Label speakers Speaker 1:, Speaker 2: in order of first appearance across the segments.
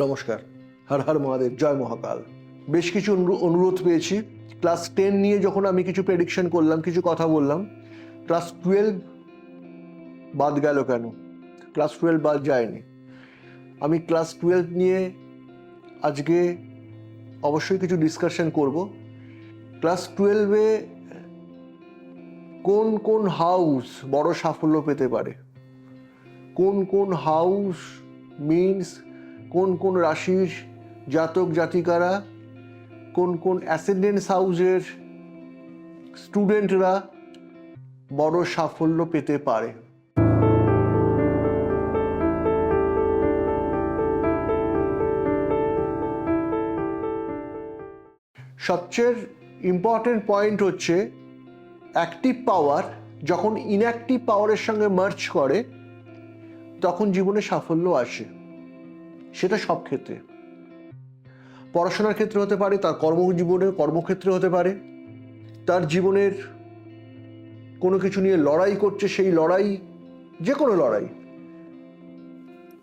Speaker 1: নমস্কার, হর হর মহাদেব, জয় মহাকাল। বেশ কিছু অনুরো- অনুরোধ পেয়েছি। ক্লাস টেন নিয়ে যখন আমি কিছু প্রেডিকশন করলাম, কিছু কথা বললাম, ক্লাস টুয়েলভ বাদ গেল কেন? ক্লাস টুয়েলভ বাদ যায়নি। আমি ক্লাস টুয়েলভ নিয়ে আজকে অবশ্যই কিছু ডিসকাশন করব। ক্লাস টুয়েলভে কোন কোন হাউস বড় সাফল্য পেতে পারে? কোন কোন হাউস মিনস কোন কোন রাশির জাতক জাতিকারা, কোন কোন অ্যাসেন্ডেন্স হাউসের স্টুডেন্টরা বড় সাফল্য পেতে পারে। সবচেয়ে ইম্পর্টেন্ট পয়েন্ট হচ্ছে অ্যাক্টিভ পাওয়ার যখন ইনঅ্যাক্টিভ পাওয়ারের সঙ্গে মার্চ করে, তখন জীবনে সাফল্য আসে। সেটা সব ক্ষেত্রে। পড়াশোনার ক্ষেত্রে হতে পারে, তার কর্মজীবনে কর্মক্ষেত্রে হতে পারে। তার জীবনের কোনো কিছু নিয়ে লড়াই করছে, সেই লড়াই যে কোনো লড়াই।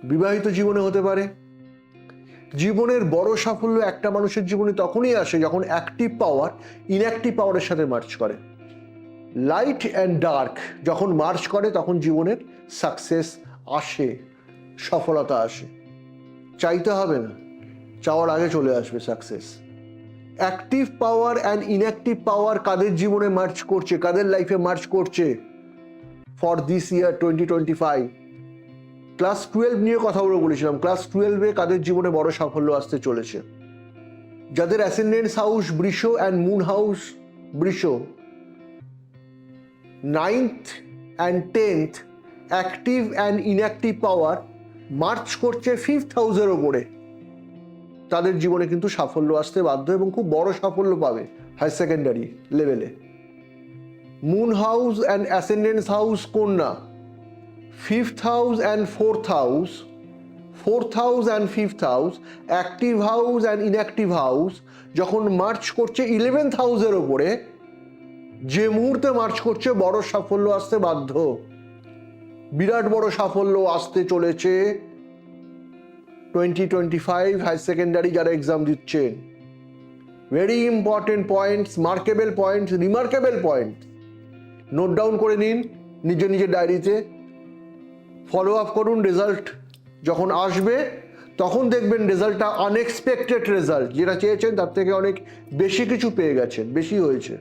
Speaker 1: বিবাহিত জীবনে হতে পারে। জীবনের বড় সাফল্য একটা মানুষের জীবনে তখনই আসে যখন অ্যাক্টিভ পাওয়ার ইনঅ্যাক্টিভ পাওয়ারের সাথে মার্চ করে। লাইট অ্যান্ড ডার্ক যখন মার্চ করে, তখন জীবনের সাকসেস আসে, সফলতা আসে। চাইতে হবে না। চাওয়ার আগে চলে আসবে success active power and inactive power কাদের জীবনে মার্চ করছে, কাদের লাইফে মার্চ করছে? For this year twenty twenty five class twelve নিয়ে কথা বলে বলেছিলাম ক্লাস টুয়েলভে কাদের জীবনে বড় সাফল্য আসতে চলেছে? যাদের অ্যাসেন্ডেন্স হাউস বৃষ অ্যান্ড মুন হাউস বৃষ। Ninth and tenth active and inactive power march করছে ফিফথ হাউসের ওপরে। তাদের জীবনে কিন্তু সাফল্য আসতে বাধ্য এবং খুব বড় সাফল্য পাবে হায়ার সেকেন্ডারি লেভেলে moon house and ascendance house কন্যা fifth house and fourth house fourth house and fifth house active house and inactive house যখন মার্চ করছে ইলেভেন্থ হাউসের ওপরে, যে মুহূর্তে মার্চ করছে বড় সাফল্য আসতে বাধ্য। বিরাট বড় সাফল্য আসতে চলেছে। Twenty twenty five higher secondary যারা এক্সাম দিচ্ছেন very important points markable points remarkable point note down করে নিন নিজে নিজের ডায়েরিতে ফলো আপ করুন রেজাল্ট যখন আসবে, তখন দেখবেন রেজাল্টটা আনএক্সপেক্টেড রেজাল্ট যেটা চেয়েছেন, তার থেকে অনেক বেশি কিছু পেয়ে গেছেন, বেশি হয়েছে।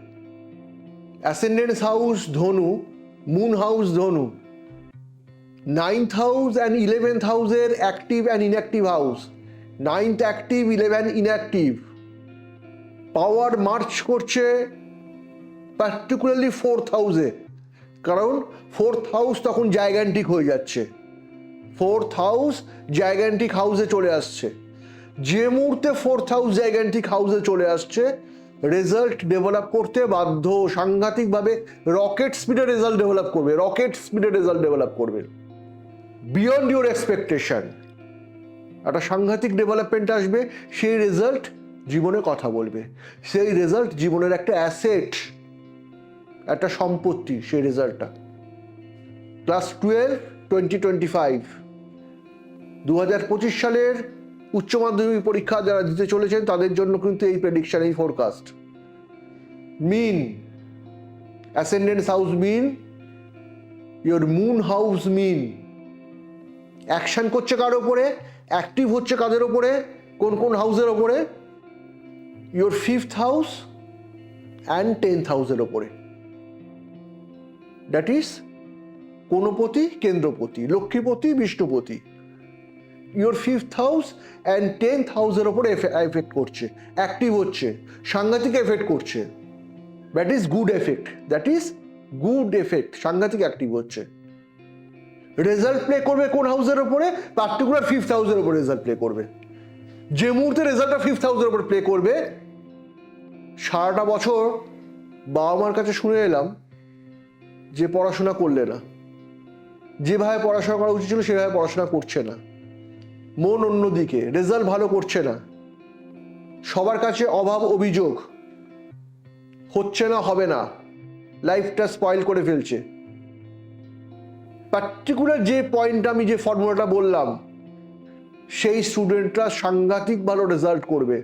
Speaker 1: অ্যাসেন্ডেন্স হাউস ধনু মুন হাউস ধনু। নাইন্থ হাউস অ্যান্ড ইলেভেন্থ হাউসের active and inactive house. Ninth active, eleven inactive. Power march করছে পার্টিকুলারলি ফোর্থ হাউসে কারণ ফোর্থ হাউস তখন জায়গান্টিক হয়ে যাচ্ছে। ফোর্থ হাউস জায়গান্টিক হাউসে চলে আসছে। যে মুহূর্তে ফোর্থ হাউস জায়গান্টিক হাউসে চলে আসছে, রেজাল্ট ডেভেলপ করতে বাধ্য সাংঘাতিকভাবে রকেট স্পিডে রেজাল্ট ডেভেলপ করবে, রকেট স্পিডে রেজাল্ট ডেভেলপ করবে। বিয়ন্ড ইউর এক্সপেকটেশন একটা সাংঘাতিক ডেভেলপমেন্ট আসবে, সেই রেজাল্ট জীবনে কথা বলবে। সেই রেজাল্ট জীবনের একটা অ্যাসেট একটা সম্পত্তি, সেই রেজাল্টটা class twelve twenty twenty five দু হাজার পঁচিশ সালের উচ্চ মাধ্যমিক পরীক্ষা যারা দিতে চলেছেন, তাদের জন্য কিন্তু এই প্রেডিকশন এই forecast mean ascendance house mean your moon house mean action করছে কার ওপরে অ্যাক্টিভ হচ্ছে কাদের ওপরে কোন কোন হাউসের ওপরে your fifth house and tenth হাউসের ওপরে দ্যাট ইজ কোনপতি, কেন্দ্রপতি, লক্ষ্মীপতি, বিষ্ণুপতি। Your fifth house and tenth হাউসের ওপরে এফেক্ট করছে। অ্যাক্টিভ হচ্ছে। সাংঘাতিক এফেক্ট করছে। That is good effect that is good effect সাংঘাতিক অ্যাক্টিভ হচ্ছে। রেজাল্ট প্লে করবে কোন হাউসের ওপরে পার্টিকুলার ফিফথ হাউসের ওপরে রেজাল্ট প্লে করবে। যে মুহূর্তে রেজাল্টটা ফিফথ হাউসের ওপর প্লে করবে, সারাটা বছর বাবা মার কাছে শুনে এলাম যে পড়াশোনা করলে না। যেভাবে পড়াশোনা করা উচিত ছিল সেভাবে পড়াশোনা করছে না। মন অন্যদিকে রেজাল্ট ভালো করছে না। সবার কাছে অভাব, অভিযোগ। হচ্ছে না, হবে না। লাইফটা স্পয়েল করে ফেলছে। পার্টিকুলার যে পয়েন্ট আমি যে ফর্মুলাটা বললাম, সেই স্টুডেন্টরা সাংঘাতিক ভালো রেজাল্ট করবে।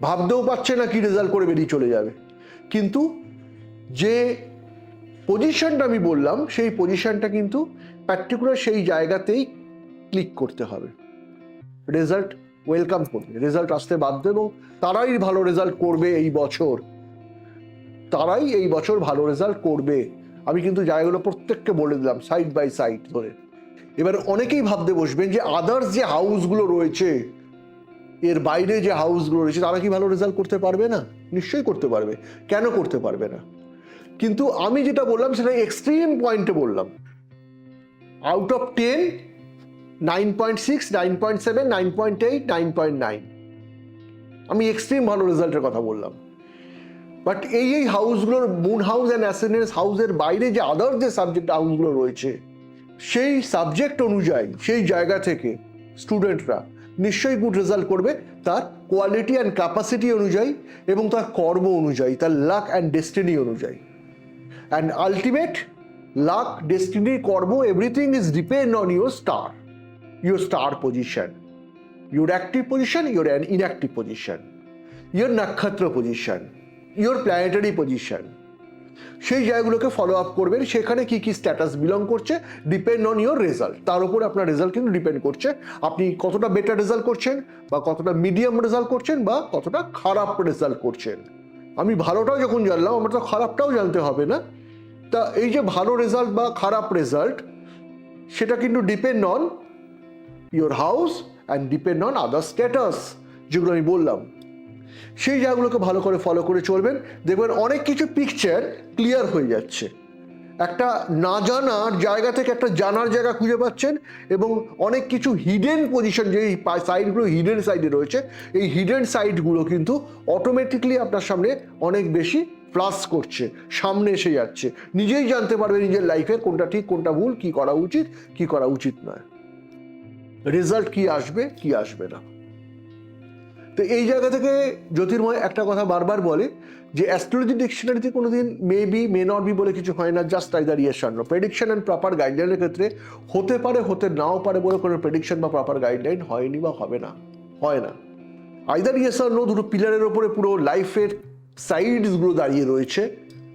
Speaker 1: ভাবতেও পারছে না কি রেজাল্ট করে বেরিয়ে চলে যাবে। কিন্তু যে পজিশনটা আমি বললাম, সেই পজিশনটা কিন্তু পার্টিকুলার সেই জায়গাতেই ক্লিক করতে হবে। রেজাল্ট ওয়েলকাম করবে। রেজাল্ট আসতে বাধ্য এবং তারাই ভালো রেজাল্ট করবে এই বছর। তারাই এই বছর ভালো রেজাল্ট করবে। আমি কিন্তু জায়গাগুলো প্রত্যেককে বলে দিলাম সাইড বাই সাইড ধরে এবার অনেকেই ভাবতে বসবেন যে আদার্স যে হাউসগুলো রয়েছে, এর বাইরে যে হাউসগুলো রয়েছে, তারা কি ভালো রেজাল্ট করতে পারবে না? নিশ্চয়ই করতে পারবে। কেন করতে পারবে না? কিন্তু আমি যেটা বললাম, সেটা এক্সট্রিম পয়েন্টে বললাম। Out of ten nine point six nine point seven nine point eight nine point nine আমি এক্সট্রিম ভালো রেজাল্টের কথা বললাম। বাট এই এই হাউসগুলোর মুন হাউস অ্যান্ড অ্যাসেন্ডেন্স হাউসের বাইরে যে আদার যে সাবজেক্ট হাউসগুলো রয়েছে সেই সাবজেক্ট অনুযায়ী সেই জায়গা থেকে স্টুডেন্টরা নিশ্চয়ই গুড রেজাল্ট করবে তার কোয়ালিটি অ্যান্ড ক্যাপাসিটি অনুযায়ী এবং তার কর্ম অনুযায়ী তার লাক অ্যান্ড ডেস্টিনি অনুযায়ী। অ্যান্ড আলটিমেট লাক ডেস্টিনি কর্ম everything is depend on your star your star position your active position your an inactive position your নক্ষত্র position, your প্ল্যানেটারি পজিশন সেই জায়গাগুলোকে ফলো আপ করবেন, সেখানে কি কি স্ট্যাটাস বিলং করছে ডিপেন্ড অন ইওর রেজাল্ট তার উপর আপনার রেজাল্ট কিন্তু ডিপেন্ড করছে। আপনি কতটা বেটার রেজাল্ট করছেন, বা কতটা মিডিয়াম রেজাল্ট করছেন, বা কতটা খারাপ রেজাল্ট করছেন। আমি ভালোটাও যখন জানলাম, আমার তো খারাপটাও জানতে হবে না। তা এই যে ভালো রেজাল্ট বা খারাপ রেজাল্ট সেটা কিন্তু depend on your house and depend on other status যেগুলো আমি বললাম। সেই জায়গাগুলোকে ভালো করে ফলো করে চলবেন। দেখবেন অনেক কিছু পিকচার ক্লিয়ার হয়ে যাচ্ছে। একটা না জানার জায়গা থেকে একটা জানার জায়গা খুঁজে পাচ্ছেন এবং অনেক কিছু হিডেন পজিশন যে সাইডগুলো হিডেন সাইডে রয়েছে, এই হিডেন সাইডগুলো কিন্তু অটোমেটিকলি আপনার সামনে অনেক বেশি প্লাস করছে, সামনে এসে যাচ্ছে। নিজেই জানতে পারবে নিজের লাইফের কোনটা ঠিক, কোনটা ভুল, কি করা উচিত, কি করা উচিত নয়। রেজাল্ট কি আসবে কি আসবে না। তো এই জায়গা থেকে জ্যোতির্ময় একটা কথা বারবার বলে যে অ্যাস্ট্রোলজি ডিকশনারিতে কোনোদিন may be may not be বলে কিছু হয় না জাস্ট আইদার ইয়েস অন্য প্রেডিকশন অ্যান্ড প্রপার গাইডলাইনের ক্ষেত্রে হতে পারে, হতে নাও পারে বলে কোনো প্রেডিকশন বা প্রপার গাইডলাইন হয়নি বা হবে না, হয় না। আইদার ইয়েস অন্য দুটো পিলারের ওপরে পুরো লাইফের সাইডসগুলো দাঁড়িয়ে রয়েছে।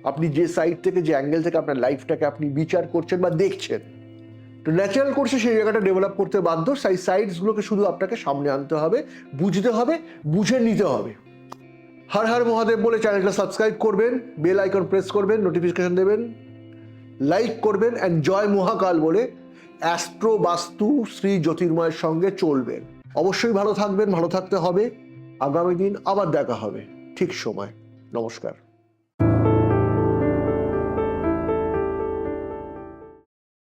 Speaker 1: আপনি যে সাইড থেকে, যে অ্যাঙ্গেল থেকে আপনার লাইফটাকে আপনি বিচার করছেন বা দেখছেন তো ন্যাচারাল কোর্সে সেই জায়গাটা ডেভেলপ করতে বাধ্য, সেই সাইডসগুলোকে শুধু আপনাকে সামনে আনতে হবে, বুঝতে হবে, বুঝে নিতে হবে। হর হর মহাদেব বলে চ্যানেলটা সাবস্ক্রাইব করবেন বেল আইকন প্রেস করবেন নোটিফিকেশন দেবেন লাইক করবেন অ্যান্ড জয় মহাকাল বলে অ্যাস্ট্রো বাস্তু শ্রী জ্যোতির্ময়ের সঙ্গে চলবেন। অবশ্যই ভালো থাকবেন, ভালো থাকতে হবে। আগামী দিন আবার দেখা হবে। ঠিক সময়। নমস্কার।